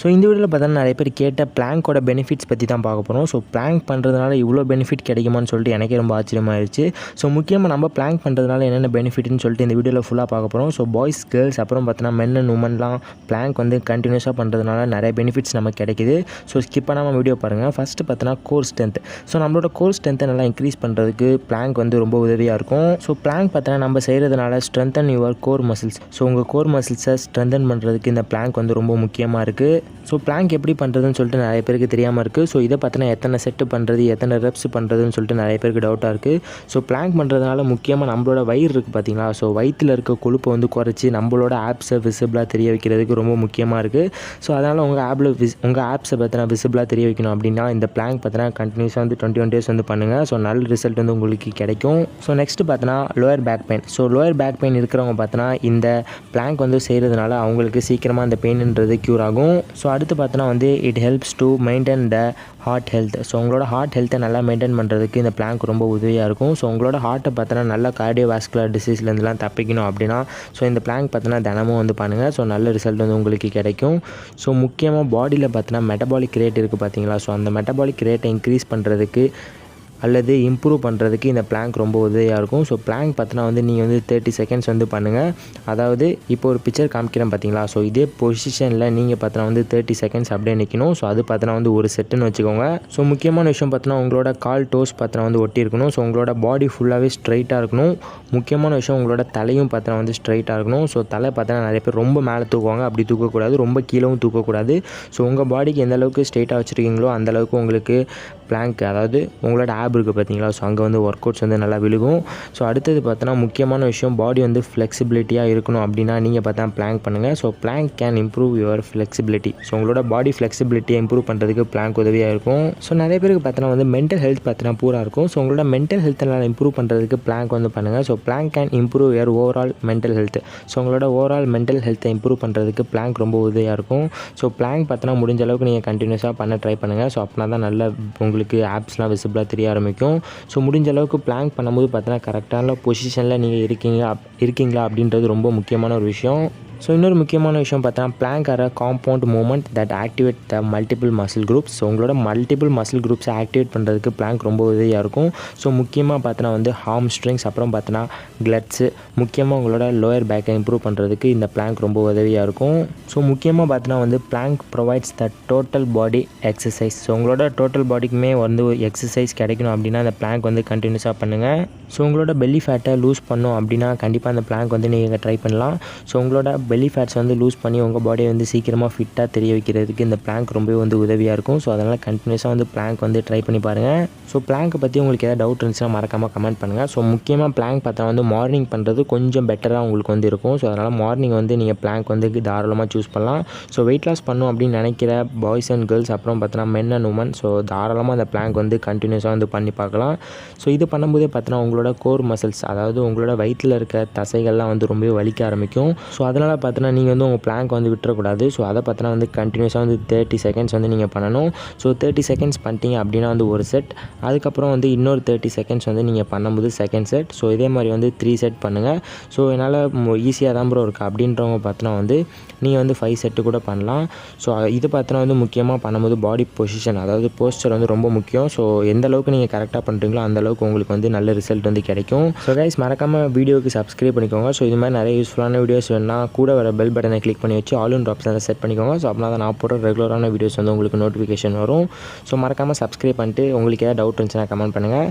So இந்த வீடியோவில் பார்த்தோன்னா நிறைய பேர் கேட்ட பிளாங்கோட பெனிஃபிட்ஸ் பற்றி தான் பார்க்க போகிறோம் ஸோ பிளாங்க் பண்ணுறதுனால இவ்வளோ பெனிஃபிட் கிடைக்குமான்னு சொல்லிட்டு எனக்கே ரொம்ப ஆச்சரியமாயிருச்சு. ஸோ முக்கியமாக நம்ம பிளாங்க் பண்ணுறதுனால என்னென்ன பெனிஃபிட்னு சொல்லிட்டு இந்த வீடியோவில் ஃபுல்லாக பார்க்க போகிறோம் ஸோ பாய்ஸ் கேர்ள்ஸ் அப்புறம் பார்த்தோன்னா மென் அண்ட் உமன்லாம் பிளாங்க் வந்து கண்டினியூஸாக பண்ணுறதுனால நிறைய பெனிஃபிட்ஸ் நமக்கு கிடைக்குது. ஸோ ஸ்கிப் பண்ணாமல் வீடியோ பாருங்கள் ஃபஸ்ட்டு பார்த்தோன்னா கோர் ஸ்ட்ரென்த் ஸோ நம்மளோட கோர் ஸ்ட்ரென்த்தை நல்லா இன்க்ரீஸ் பண்ணுறதுக்கு பிளாங்க் வந்து ரொம்ப உதவியாக இருக்கும். ஸோ பிளாங்க் பார்த்தோன்னா நம்ம செய்கிறதுனால strengthen your core muscles so உங்கள் கோர் மசில்ஸை ஸ்ட்ரென்தன் பண்ணுறதுக்கு இந்த பிளாங்க் வந்து ரொம்ப முக்கியமாக இருக்குது ஸோ பிளாங்க் எப்படி பண்ணுறதுன்னு சொல்லிட்டு நிறைய பேருக்கு தெரியாமல் இருக்குது ஸோ இதை பார்த்தினா எத்தனை செட்டு பண்ணுறது எத்தனை ரெப்ஸ் பண்ணுறதுன்னு சொல்லிட்டு நிறைய பேருக்கு டவுட்டாக இருக்குது ஸோ பிளாங்க் பண்ணுறதுனால முக்கியமாக நம்மளோட வயிறு இருக்குது பார்த்தீங்களா ஸோ வயிற்றில் இருக்க கொழுப்பை வந்து குறைச்சி நம்மளோட ஆப்ஸை விசிபிளாக தெரிய வைக்கிறதுக்கு ரொம்ப முக்கியமாக இருக்குது ஸோ அதனால் உங்கள் ஆப்பில் விஸ் உங்கள் ஆப்ஸை பற்றினா விசிபிளாக தெரிய வைக்கணும் அப்படின்னா இந்த பிளாங்க் பார்த்தினா கண்டினியூஸாக வந்து டுவெண்ட்டி ஒன் டேஸ் வந்து பண்ணுங்கள் ஸோ நல்ல ரிசல்ட் வந்து உங்களுக்கு கிடைக்கும். ஸோ நெக்ஸ்ட்டு பார்த்தோன்னா lower back pain so lower back pain இருக்கிறவங்க பார்த்தோன்னா இந்த பிளாங்க் வந்து செய்கிறதுனால அவங்களுக்கு சீக்கிரமாக அந்த பெயின்ன்றது க்யூர் ஆகும். ஸோ அடுத்து பார்த்தோன்னா வந்து it helps to maintain the heart health so உங்களோட ஹார்ட் ஹெல்த்தை நல்லா மெயின்டைன் பண்ணுறதுக்கு இந்த பிளாங்க் ரொம்ப உதவியாக இருக்கும். ஸோ உங்களோட ஹார்ட்டை பார்த்தோன்னா நல்லா கார்டியோ வாஸ்குலர் டிசீஸ்லேருந்துலாம் தப்பிக்கணும் அப்படின்னா ஸோ இந்த பிளாங்க் பார்த்தோன்னா தினமும் வந்து பண்ணுங்கள் ஸோ நல்ல ரிசல்ட் வந்து உங்களுக்கு கிடைக்கும். ஸோ முக்கியமாக பாடியில் பார்த்தோன்னா மெட்டபாலிக் ரேட் இருக்குது பார்த்தீங்களா? ஸோ அந்த மெட்டபாலிக் ரேட்டை இன்க்ரீஸ் பண்ணுறதுக்கு அல்லது இம்ப்ரூவ் பண்ணுறதுக்கு இந்த பிளாங்க் ரொம்ப உதவியாக இருக்கும். ஸோ பிளாங்க் பார்த்தினா வந்து நீங்கள் வந்து தேர்ட்டி செகண்ட்ஸ் வந்து பண்ணுங்கள் அதாவது இப்போ ஒரு பிக்சர் காமிக்கிறேன் பார்த்தீங்களா? ஸோ இதே பொசிஷனில் நீங்கள் பார்த்தினா வந்து தேர்ட்டி செகண்ட்ஸ் அப்படியே நிற்கணும் ஸோ அது பார்த்தினா வந்து ஒரு செட்டுன்னு வச்சுக்கோங்க. ஸோ முக்கியமான விஷயம் பார்த்தோன்னா உங்களோட கால் டோஸ் பார்த்தினா வந்து ஒட்டியிருக்கணும் ஸோ உங்களோட பாடி ஃபுல்லாகவே ஸ்ட்ரைட்டாக இருக்கணும். முக்கியமான விஷயம் உங்களோட தலையும் பார்த்தினா வந்து ஸ்ட்ரைட்டாக இருக்கணும். ஸோ தலை பார்த்தோன்னா நிறைய பேர் ரொம்ப மேலே தூக்குவாங்க. அப்படி தூக்கக்கூடாது. ரொம்ப கீழவும் தூக்கக்கூடாது. ஸோ உங்கள் பாடிக்கு எந்த அளவுக்கு ஸ்ட்ரைட்டாக வச்சுருக்கீங்களோ அந்தளவுக்கு உங்களுக்கு பிளாங்க் அதாவது உங்களோட ஆப் இருக்குது பார்த்தீங்களா ஸோ அங்கே வந்து ஒர்க் அவுட்ஸ் வந்து நல்லா விழுகும். ஸோ அடுத்தது பார்த்தோன்னா முக்கியமான விஷயம் பாடி வந்து ஃப்ளெக்சிபிலிட்டியாக இருக்கணும் அப்படின்னா நீங்கள் பார்த்தா பிளாங்க் பண்ணுங்கள் so plank can improve your flexibility so உங்களோட பாடி ஃப்ளெக்சிபிலிட்டியை இம்ப்ரூவ் பண்ணுறதுக்கு பிளாங்க் உதவியாக இருக்கும். ஸோ நிறைய பேருக்கு பார்த்தோன்னா வந்து மென்டல் ஹெல்த் பார்த்தீங்கன்னா பூரா இருக்கும். ஸோ உங்களோட மென்டல் ஹெல்த்தை நல்லா இம்ப்ரூவ் பண்ணுறதுக்கு பிளாங்க் வந்து பண்ணுங்கள் so plank can improve your overall mental health so உங்களோட ஓவரால் மென்டல் ஹெல்த்தை இம்ப்ரூவ் பண்ணுறதுக்கு பிளாங்க் ரொம்ப உதவியாக இருக்கும். ஸோ பிளாங்க் பார்த்தோன்னா முடிஞ்ச அளவுக்கு நீங்கள் கண்டினியூஸாக பண்ண ட்ரை பண்ணுங்கள் ஸோ அப்படின்னா தான் நல்ல உங்களுக்கு ஆப்ஸ்லாம் விசிபிளாக தெரிய ஆரம்பிக்கும். ஸோ முடிஞ்ச அளவுக்கு பிளாங்க் பண்ணும்போது பார்த்தீங்கன்னா கரெக்டான பொசிஷனில் நீங்கள் இருக்கீங்க அப் இருக்கீங்களா அப்படின்றது ரொம்ப முக்கியமான ஒரு விஷயம். ஸோ இன்னொரு முக்கியமான விஷயம் பார்த்தோன்னா plank are compound movement that activate the multiple muscle groups so உங்களோட மல்டிபிள் மசில் குரூப்ஸை ஆக்டிவேட் பண்ணுறதுக்கு பிளாங்க் ரொம்ப உதவியாக இருக்கும். ஸோ முக்கியமாக பார்த்தோன்னா வந்து ஹார்ம் ஸ்ட்ரிங்ஸ் அப்புறம் பார்த்தோன்னா கிளட்ஸு முக்கியமாக உங்களோட லோயர் பேக்கை இம்ப்ரூவ் பண்ணுறதுக்கு இந்த பிளாங்க் ரொம்ப உதவியாக இருக்கும். ஸோ முக்கியமாக பார்த்தோன்னா வந்து plank provides the total body exercise so உங்களோட டோட்டல் பாடிக்குமே வந்து எக்ஸசைஸ் கிடைக்கணும் அப்படின்னா அந்த பிளாங்க் வந்து கண்டினியூஸாக பண்ணுங்கள் ஸோ உங்களோட பெல்லி ஃபேட்டை லூஸ் பண்ணோம் அப்படின்னா கண்டிப்பாக அந்த பிளாங்க் வந்து நீங்கள் ட்ரை பண்ணலாம். ஸோ உங்களோட பெல்லி ஃபேட்ஸ் வந்து லூஸ் பண்ணி உங்கள் பாடியை வந்து சீக்கிரமாக ஃபிட்டாக தெரிய வைக்கிறதுக்கு இந்த பிளாங்க் ரொம்பவே வந்து உதவியாக இருக்கும். ஸோ அதனால் கண்டினியூஸாக வந்து பிளாங்க் வந்து ட்ரை பண்ணி பாருங்கள் ஸோ பிளாங்கை பற்றி உங்களுக்கு ஏதாவது டவுட் இருந்துச்சுன்னா மறக்காமல் கமெண்ட் பண்ணுங்கள் ஸோ முக்கியமாக பிளாங்க் பார்த்தா வந்து மார்னிங் பண்ணுறது கொஞ்சம் பெட்டராக உங்களுக்கு வந்து இருக்கும். ஸோ அதனால் மார்னிங் வந்து நீங்கள் பிளாங்க் வந்து தாராளமாக சூஸ் பண்ணலாம். ஸோ வெயிட் லாஸ் பண்ணும் அப்படின்னு நினைக்கிற பாய்ஸ் அண்ட் கேர்ள்ஸ் அப்புறம் பார்த்தோன்னா மென் அண்ட் உமன் ஸோ தாராளமாக அந்த பிளாங்க் வந்து கண்டினியூஸாக வந்து பண்ணி பார்க்கலாம். ஸோ இது பண்ணும்போதே பார்த்தோன்னா உங்களோட கோர் மசில்ஸ் அதாவது உங்களோட வயிற்றில் இருக்க தசைகள்லாம் வந்து ரொம்பவே வலிக்க ஆரம்பிக்கும். ஸோ அதனால் பார்த்தோன்னா நீங்கள் வந்து உங்கள் பிளாங்க் வந்து விட்டுறக்கூடாது. ஸோ அதை பார்த்தோன்னா வந்து கண்டினியூஸாக வந்து தேர்ட்டி செகண்ட்ஸ் வந்து நீங்கள் பண்ணணும். ஸோ தேர்ட்டி செகண்ட்ஸ் பண்ணிட்டீங்க அப்படின்னா வந்து ஒரு செட் அதுக்கப்புறம் வந்து இன்னொரு தேர்ட்டி செகண்ட்ஸ் வந்து நீங்கள் பண்ணும்போது செகண்ட் செட் ஸோ இதே மாதிரி வந்து த்ரீ செட் பண்ணுங்கள் ஸோ என்னால் ஈஸியாக தான் ப்ரோ இருக்குது அப்படின்றவங்க பார்த்தோன்னா வந்து நீங்கள் வந்து ஃபைவ் செட்டு கூட பண்ணலாம். ஸோ இது பார்த்தோன்னா வந்து முக்கியமாக பண்ணும்போது பாடி பொசிஷன் அதாவது போஸ்டர் வந்து ரொம்ப முக்கியம். ஸோ எந்த அளவுக்கு நீங்கள் கரெக்டாக பண்ணுறீங்களோ அந்தளவுக்கு உங்களுக்கு வந்து நல்ல ரிசல்ட் வந்து கிடைக்கும். ஸோ கைஸ் மறக்காமல் வீடியோக்கு சப்ஸ்கிரைப் பண்ணிக்கோங்க. ஸோ இது மாதிரி நிறைய யூஸ்ஃபுல்லான வீடியோஸ் வேணால் கூட வர பெல் பட்டனை கிளிக் பண்ணி வச்சு ஆல் இன் செட் பண்ணிக்கோங்க. ஸோ அப்படின்னா தான் நான் போடுற ரெகுலரான வீடியோஸ் வந்து உங்களுக்கு நோட்டிஃபிகேஷன் வரும். ஸோ மறக்காமல் சப்ஸ்கிரைப் பண்ணிட்டு உங்களுக்கு ஏதாவது டவுட் இருந்துச்சுன்னா கமெண்ட் பண்ணுங்கள்